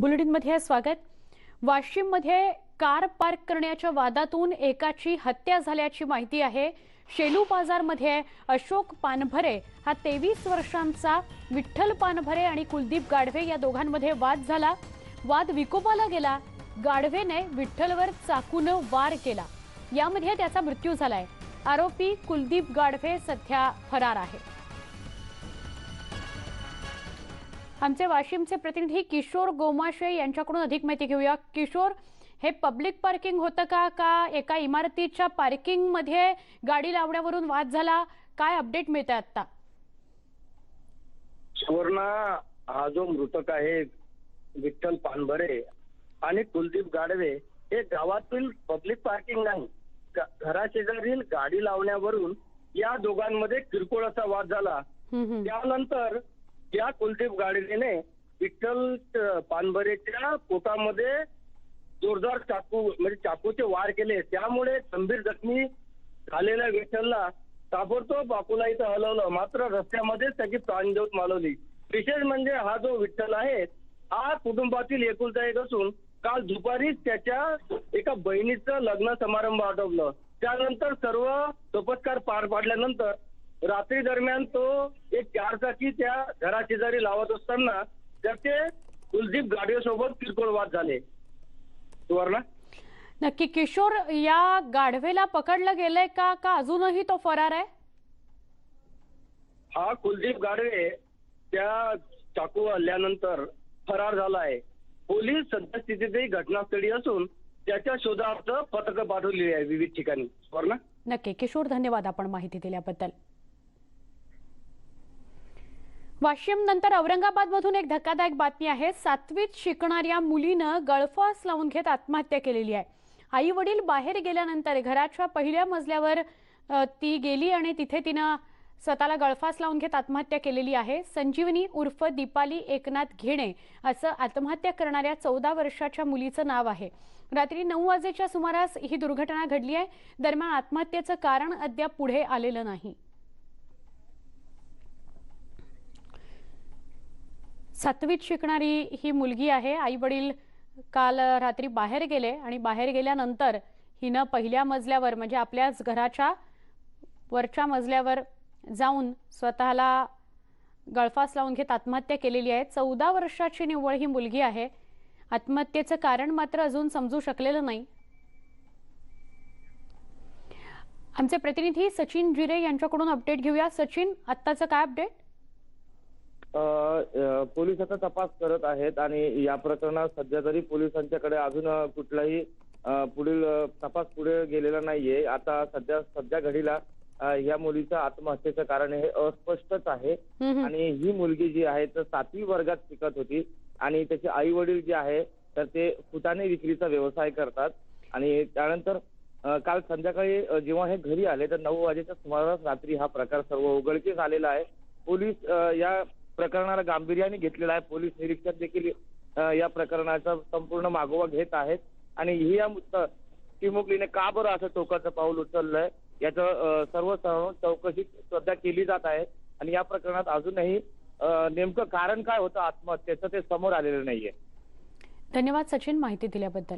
बुलेटिनमध्ये स्वागत. वाशिममध्ये car park करण्याच्या वादातून एकाची हत्या झाल्याची माहिती आहे. शेलू बाजारमध्ये अशोक पानभरे हा तेवीस वर्षांचा विठ्ठल पानभरे आणि कुलदीप गाढवे या दोघांमध्ये वाद झाला. वाद विकोपाला गेला. गाढवेने विठ्ठलवर चाकून वार केला. यामध्ये त्याचा मृत्यू झालाय. आरोपी कुलदीप गाढवे सध्या फरार आहे. आमचे वाशिमचे प्रतिनिधी किशोर गोमाशे यांच्याकडून अधिक माहिती घेऊया. किशोर हे पब्लिक पार्किंग होतं का? का एका इमारतीच्या पार्किंगमध्ये गाडी लावण्यावरून वाद झाला? काय अपडेट मिळतंय आता सुवर्णा हा जो मृतक आहे विठ्ठल पानभरे आणि कुलदीप गाडवे हे गावातील पब्लिक पार्किंग नाही. घराशेजारील गाडी लावण्यावरून या दोघांमध्ये किरकोळ असा वाद झाला. त्यानंतर त्या कुलदीप गाडगेने विठ्ठल पानभरेच्या पोटामध्ये जोरदार चाकू म्हणजे चाकूचे वार केले त्यामुळे गंभीर जखमी झालेल्या विठ्ठलला ताबडतोब अकोला इथं हलवलं. मात्र रस्त्यामध्येच त्याची प्राणज्योत मालवली. विशेष म्हणजे हा जो विठ्ठल आहे हा कुटुंबातील एकुलता एक असून काल दुपारीच त्याच्या एका बहिणीचं लग्न समारंभ आटोपलं. त्यानंतर सर्व सोपस्कार पार पाडल्यानंतर रात्री दरम्यान तो एक चारचाकी त्या घराशेजारी लावत असताना त्याचे कुलदीप गाडवेसोबत किरकोळ वाद झाले. सुवर्णा? नक्की किशोर या गाढवेला पकडलं गेलंय का का अजूनही तो फरार आहे? हा कुलदीप गाडवे त्या चाकू हल्ल्यानंतर फरार झाला आहे. पोलीस सद्यस्थितीतही घटनास्थळी असून त्याच्या शोधार्थ पथकं पाठवली आहे विविध ठिकाणी. सुवर्णा? नक्की किशोर धन्यवाद आपण माहिती दिल्याबद्दल. वाशिम नंतर औरंगाबाद मधून एक धक्कादायक बातमी आहे. सातवीत शिकणाऱ्या मुलीनं गळफास लावून घेत आत्महत्या केलेली आहे. आई वडील बाहेर गेल्यानंतर घराच्या पहिल्या मजल्यावर ती गेली आणि तिथे तिनं स्वतःला गळफास लावून घेत आत्महत्या केलेली आहे. संजीवनी उर्फ दीपाली एकनाथ घेणे असं आत्महत्या करणाऱ्या चौदा वर्षाच्या मुलीचं नाव आहे. रात्री नऊ वाजेच्या सुमारास ही दुर्घटना घडली आहे. दरम्यान आत्महत्येचं कारण अद्याप पुढे आलेलं नाही. सातवीत शिकणारी ही मुलगी आहे. आई वडील काल रात्री बाहेर गेले आणि बाहेर गेल्यानंतर हिनं पहिल्या मजल्यावर म्हणजे आपल्याच घराच्या वरच्या मजल्यावर जाऊन स्वतःला गळफास लावून घेत आत्महत्या केलेली आहे. चौदा वर्षाची निव्वळ ही मुलगी आहे. आत्महत्येचं कारण मात्र अजून समजू शकलेलं नाही. आमचे प्रतिनिधी सचिन जिरे यांच्याकडून अपडेट घेऊया. सचिन आत्ताचं काय अपडेट? पोलीस आता तपास करत आहेत आणि या प्रकरणात सध्या तरी पोलिसांच्याकडे अजून कुठलाही पुढील तपास पुढे गेलेला नाहीये. आता सध्या सध्या घडीला या मुलीचं आत्महत्येचं कारण हे अस्पष्टच आहे. आणि ही मुलगी जी आहे तर सातवी वर्गात शिकत होती आणि त्याचे आई वडील जे आहे तर ते फुटाणे विक्रीचा व्यवसाय करतात. आणि त्यानंतर काल संध्याकाळी जेव्हा हे घरी आले तर नऊ वाजेच्या सुमारास रात्री हा प्रकार सर्व उघडकीस आलेला आहे. पोलीस या प्रकरणाला गांभीर्याने घेतलेला आहे. पोलीस निरीक्षक देखील या प्रकरणाचा संपूर्ण मागोवा घेत आहेत. आणि ही या चिमुकलीने का बरं असं टोकाचं पाऊल उचललंय? याचं सर्व चौकशी सध्या केली जात आहे. आणि या प्रकरणात अजूनही नेमकं कारण काय होतं आत्महत्येचं ते समोर आलेलं नाहीये. धन्यवाद सचिन माहिती दिल्याबद्दल.